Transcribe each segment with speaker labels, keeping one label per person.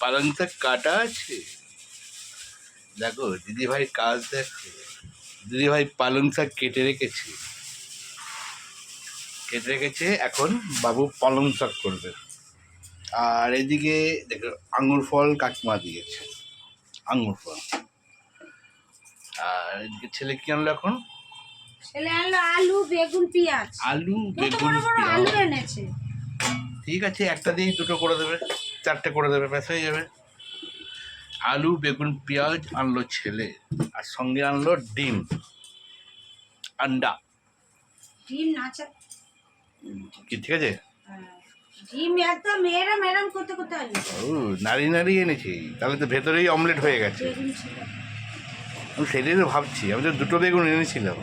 Speaker 1: পালং শাক কাটা আছে? দেখো দিদি ভাই কাজ দেখো। দিদি ভাই পালং শাক কেটে রেখেছে। কেটে রেখেছে এখন বাবু পালং শাক করবে। আর এদিকে দেখো আঙুর ফল কাকিমা দিয়েছে। আঙুর ফল। আর এদিকে ছেলে কি আনলো এখন?
Speaker 2: ছেলে আনলো আলু বেগুন পেঁয়াজ।
Speaker 1: আলু বেগুন পেঁয়াজ। ঠিক আছে একটা দিয়েই দুটো করে দেবে। চারটে করে দেবে ব্যাস হয়ে যাবে। আলু বেগুন পেঁয়াজ আনলো ছেলে আর সঙ্গে আনলো ডিম। আন্ডা।
Speaker 2: ডিম
Speaker 1: কি ঠিক আছে?
Speaker 2: হ্যাঁ। ডিম একদম করতে করতে
Speaker 1: ও নাড়ি নাড়ি এনেছি। তাহলে তো ভেতরেই অমলেট হয়ে গেছে। আমি সেটাই তো ভাবছি আমি তো দুটো বেগুন এনেছিলাম।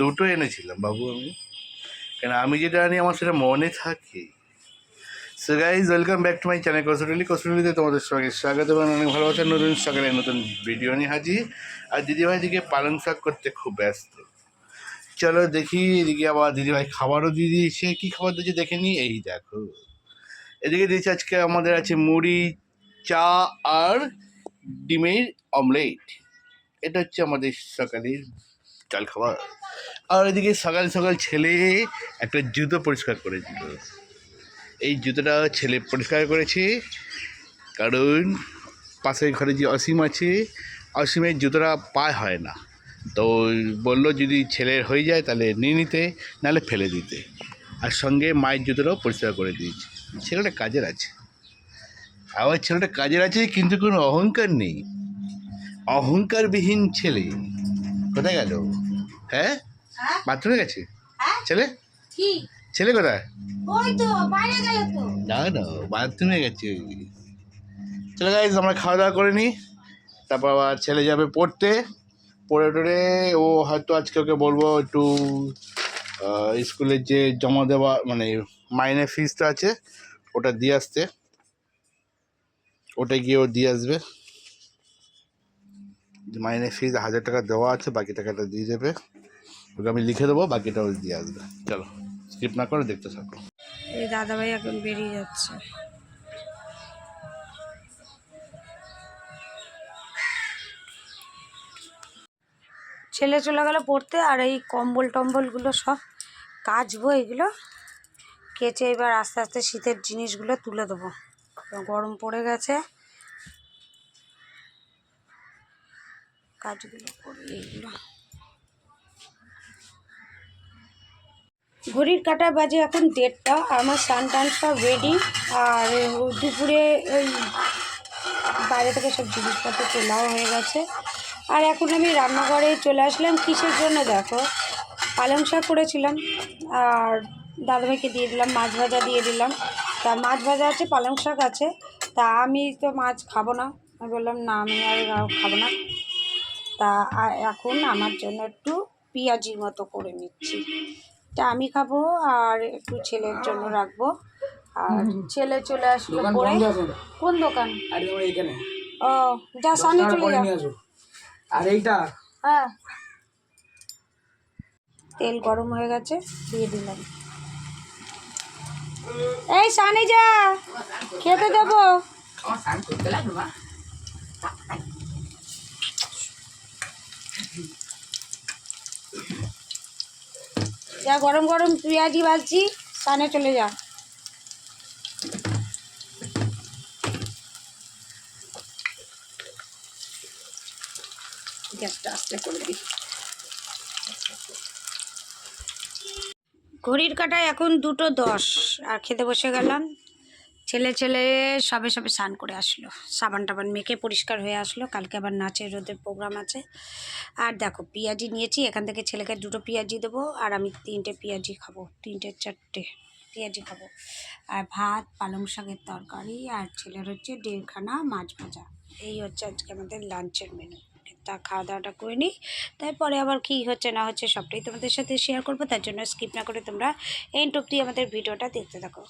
Speaker 2: দুটো
Speaker 1: এনেছিলাম বাবু আমি। কেন আমি যেটা আনি আমার সেটা মনে থাকে। So guys welcome back to my channel কসুটলি কসুটলিতে তোমাদের সঙ্গে স্বাগত এবং অনেক ভালোবাসা নতুন সকালে নতুন ভিডিও নিয়ে হাজির। আর দিদিভাই দিকে পালং শাক করতে খুব ব্যস্ত। চলো দেখি এদিকে আবার দিদিভাই খাবারও দিয়ে দিয়েছে। কী খাবার দিয়েছে দেখে নিই। এই দেখো। এদিকে দিয়েছে আজকে আমাদের আছে মুড়ি, চা আর ডিমের অমলেট। এটা হচ্ছে আমাদের সকালের চাল খাবার। আর এদিকে সকাল সকাল ছেলে একটা জুতো পরিষ্কার করে দিল এই জুতোটা ছেলে পরিষ্কার করেছে কারণ পাশের ঘরে যে অসীম আছে অসীমের জুতোটা পায়ে হয় না। তো বলল যদি ছেলের হয়ে যায় তাহলে নিয়ে নিতে নাহলে ফেলে দিতে। আর সঙ্গে মায়ের জুতোটাও পরিষ্কার করে দিয়েছে। ছেলেটা কাজের আছে। আবার ছেলেটা কাজের আছে কিন্তু কোনো অহংকার নেই। অহংকারবিহীন ছেলে। কোথায় গেল? হ্যাঁ?
Speaker 2: হ্যাঁ?
Speaker 1: বাথরুমে গেছে?
Speaker 2: হ্যাঁ।
Speaker 1: ছেলে? ছেলে কোথায়?
Speaker 2: ওই তো বাইরে গেল তো।
Speaker 1: না না বাথরুমে গেছে চলে গাইজ আমরা খাওয়া দাওয়া করে নিই তারপর আবার ছেলে যাবে পড়তে। পড়ে টড়ে ও হয়তো আজকে ওকে বলব একটু স্কুলের যে জমা দেওয়া মানে মাইনে ফিজটা আছে ওটা দিয়ে আসতে। ওটা গিয়ে ও দিয়ে আসবে। যে মাইনে ফিজ হাজার টাকা দেওয়া আছে বাকি টাকাটা দিয়ে দেবে। ওকে আমি লিখে দেবো বাকিটা ও দিয়ে আসবে। চলো। স্কিপ না করে দেখতে থাকো।
Speaker 2: এই দাদাভাই এখন বেরিয়ে যাচ্ছে। ছেলে চলে গেল পড়তে আর এই কম্বল টম্বলগুলো সব কাচবো এগুলো। কেচে এবার আস্তে আস্তে শীতের জিনিসগুলো তুলে দেবো। গরম পড়ে গেছে। কাজগুলো করি এইগুলো ঘড়ির কাটা বাজে এখন দেড়টা, আমার সান টান সব রেডি আর দুপুরে ওই বাইরে থেকে সব জিনিসপত্র তোলাও হয়ে গেছে। আর এখন আমি রান্নাঘরে চলে আসলাম, কিসের জন্য দেখো? পালং শাক করেছিলাম, আর দাদাভাইকে দিয়ে দিলাম, মাছ ভাজা দিয়ে দিলাম। তা মাছ ভাজা আছে, পালং শাক আছে, তা আমি তো মাছ খাব না। আমি বললাম, না, আমি আর খাব না। তা এখন আমার জন্য একটু পেঁয়াজি মতো করে নিচ্ছি। তা আমি খাব আর একটু ছেলের জন্য রাখব। আর ছেলে চলে আসলো পরে। কোন দোকান?
Speaker 3: আরে
Speaker 2: ও যা সামনে চলে
Speaker 3: তারপরে
Speaker 2: যা
Speaker 3: নিয়ে আসো। আর এইটা?
Speaker 2: হ্যাঁ। তেল গরম হয়ে গেছে দিয়ে দিলাম। এই সানি যা খেতে দেবো? যা গরম গরম পেঁয়াজি ভাজছি সানে চলে যা। করে দিই। ঘড়ির কাটায় এখন দুটো দশ, আর খেতে বসে গেলাম। ছেলে ছেলে সবে সবে স্নান করে আসলো। সাবান টাবান মেখে পরিষ্কার হয়ে আসলো। কালকে আবার নাচের রোদের প্রোগ্রাম আছে। আর দেখো, পেঁয়াজি নিয়েছি। এখান থেকে ছেলেকে দুটো পেঁয়াজি দেবো আর আমি তিনটে পেঁয়াজি খাব। তিনটে, চারটে পেঁয়াজি খাব। আর ভাত, পালং শাকের তরকারি আর ছেলের হচ্ছে ডেড়খানা মাছ ভাজা। এই হচ্ছে আজকে আমাদের লাঞ্চের মেনু তা খাওয়া দাওয়াটা করে নিই। তারপরে আবার কী হচ্ছে না হচ্ছে সবটাই তোমাদের সাথে শেয়ার করব। তার জন্য স্কিপ না করে তোমরা এন্ড অব্দি আমাদের ভিডিওটা দেখতে থাকো।